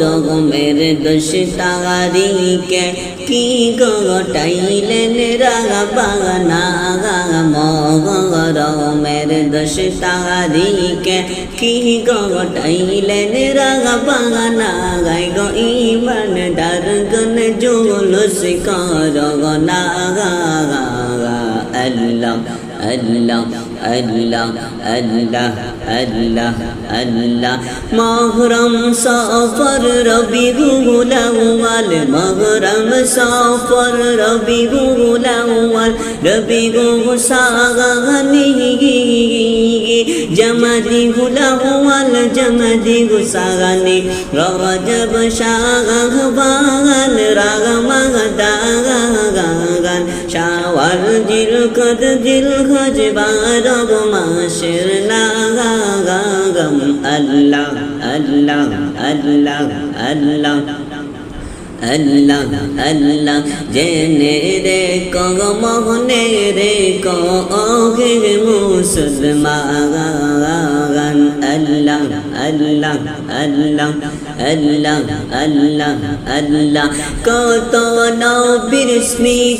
রকমের দুষ্টারি কে কি গটাইলেন রাগা বাগানা মগ রকমের দুষ্টারি কে কি গটাইলেন রাগা বাগানা গাই গো ইমান ডার গন জোলস কর গনা গা আল্লাহ আল্লাহ আল্লাহ আল্লাহ আল্লাহ আল্লাহ মহরম সফর রবি গুলাওয়াল মহরম সফর রবি গুলাওয়াল রবি গু সাগানি জমদি গুলাওয়াল জমদি গুসাগানি রজব শাগান রাগ মগদাগান শাওয়াল জিল কদ জিল খজ বারব মাসের নাগাগম আল্লাহ আল্লাহ আল্লাহ আল্লাহ اللہ اللہ، جینے رے کو مہنے رے کو آخر مسلمان، اللہ اللہ اللہ اللہ اللہ اللہ کو تو نو برسمی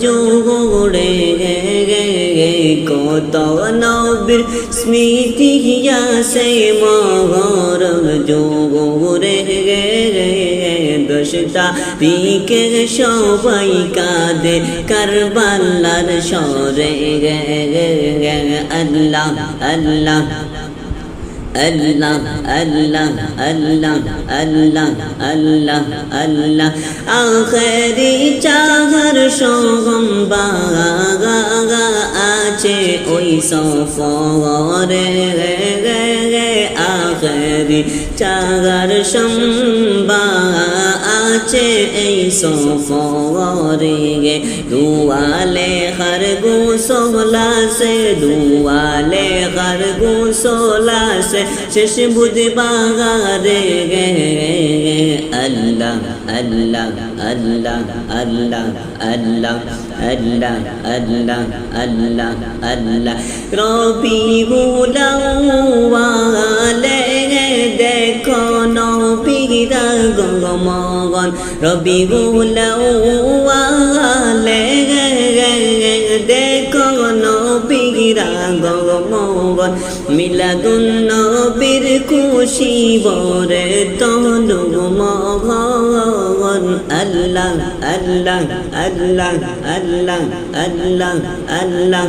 جو گوڑے ہیں۔ কত নবীর স্মৃতি আছে মহরম জুড়ে দোষটা দিকে সবাই কাঁদে কারবালার সরে আল্লাহ আল্লাহ আল্লাহ আল্লাহ আল্লাহ আল্লাহ আল্লাহ আল্লাহ আখেরি চাহর সোগম বাগা আছে ওই সফরে আখেরি চাগার সম্বা আছে এই সফরে দুয়ালে হর গু সোলা সে দুয়ালে হর গু সোলা সে শেষ বুঝ বাগারে গে আল্লাহ আল্লাহ আল্লাহ আল্লাহ আল্লাহ আল্লাহ আল্লাহ আল্লাহ আল্লাহ রবি গুলাওয়ালে দেখো নবীরা গঙ্গমগন রবি গুলাওয়ালে দেখো নবীরা গঙ্গমগন মিলাদুন নবীর খুশি বরে তনু মগন আল্লাহ আল্লাহ আল্লাহ আল্লাহ আল্লাহ আল্লাহ।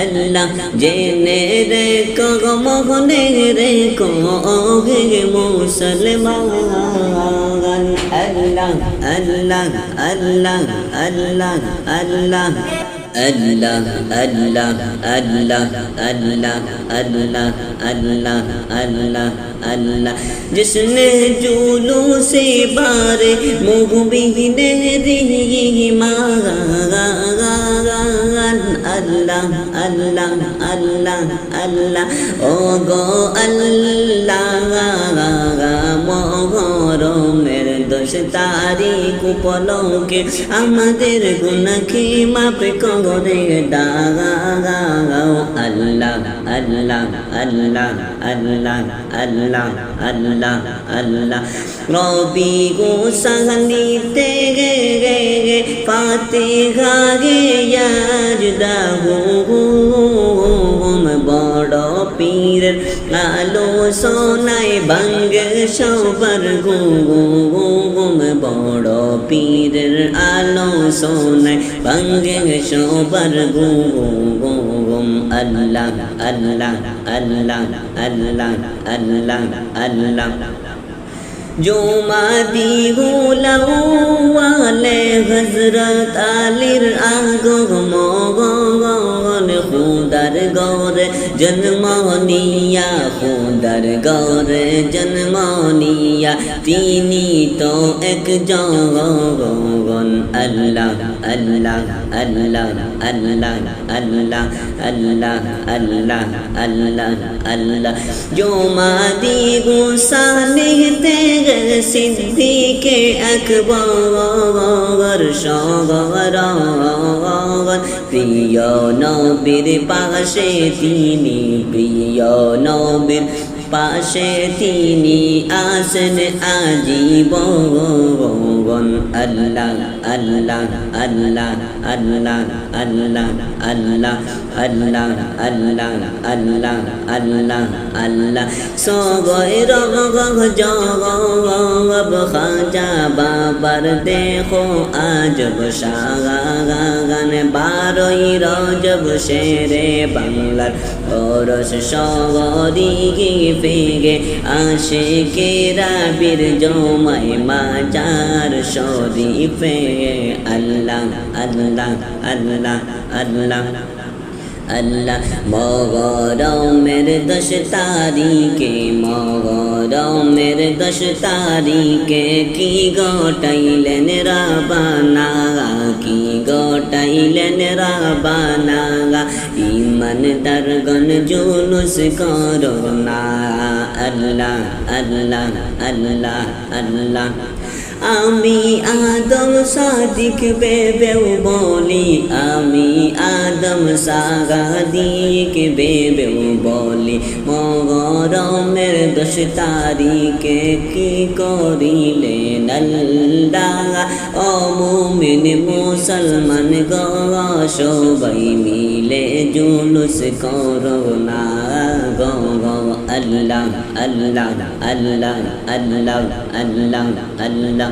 আল্লাহ জেনে রে কগ মোহনে রে কগে মুসলমান। আল্লাহ আল্লাহ আল্লাহ আল্লাহ আল্লাহ আল্লাহ। اللہ اللہ اللہ اللہ اللہ اللہ اللہ اللہ جس نے جولوں سے بار مغبی نہری ماں اللہ اللہ اللہ اللہ او گو اللہ দোষ তারিখ উপলকে আমাদের গুণকে মাপ করে দাগাও আল্লাহ আল্লাহ আল্লাহ আল্লাহ আল্লাহ আল্লাহ আল্লাহ। রবি গো সাহনিতে গে গে গে পাতে গা গে ইয়াজদা হুম বড় পীর আলো সোনায় ভাঙ্গ সবার ঘুম বড় পীরের আলো সোনায় ভাঙ্গ সবার ঘুম আল্লাহ আল্লাহ আল্লাহ আল্লাহ আল্লাহ আল্লাহ। जो मादी गोलवाले हजरत आलिर आगो गो गो খুদার গৌরে জন্ম নিয়া খুদার গৌরে জন্ম নিয়া তিনি তো এক জগন আল্লাহ আল্লাহ আল্লাহ আল্লাহ আল্লাহ আল্লাহ আল্লাহ আল্লাহ আল্লাহ। জুমাদি গুসানে তে সিদ্দিকে আকবর সগর প্রিয় নবীর পাশে তিনি প্রিয় নবীর পাশে তিনি আসেন আজীবন আল্লাহ আল্লাহ আল্লাহ আল্লাহ আল্লাহ আল্লাহ আল্লাহ আল্লাহ আল্লাহ আল্লাহ আল্লাহ সগয় রগ জগ খাজা বাবার দেখো আজব সাগান বারোই রজব শেরে বাংলার পরশ সগরি ফেগে আসে কেরা বীর জমাই মাজার শরীফে। আল্লাহ আল্লাহ আল্লাহ আল্লাহ। আল্লাহ, মগরমের দশ তারিখে, মগরমের দশ তারিখে কি গটাইলেন রাবানা? কি গটাইলেন রাবানা? ইমান দরগন জুলুস করোনা আল্লাহ আল্লাহ আল্লাহ আল্লাহ। আমি আদম সাদিক বেবেও বলি, আমি আদম সাগাদিক বেবেও বলি, মগরমের দশ তারিখে কি করিলে আল্লাহ ও মুমিন মুসলমান গ, সবাই মিলে জুলুস করোনা গ আল্লাহ আল্লাহ আল্লাহ আল্লাহ আল্লাহ আল্লাহ।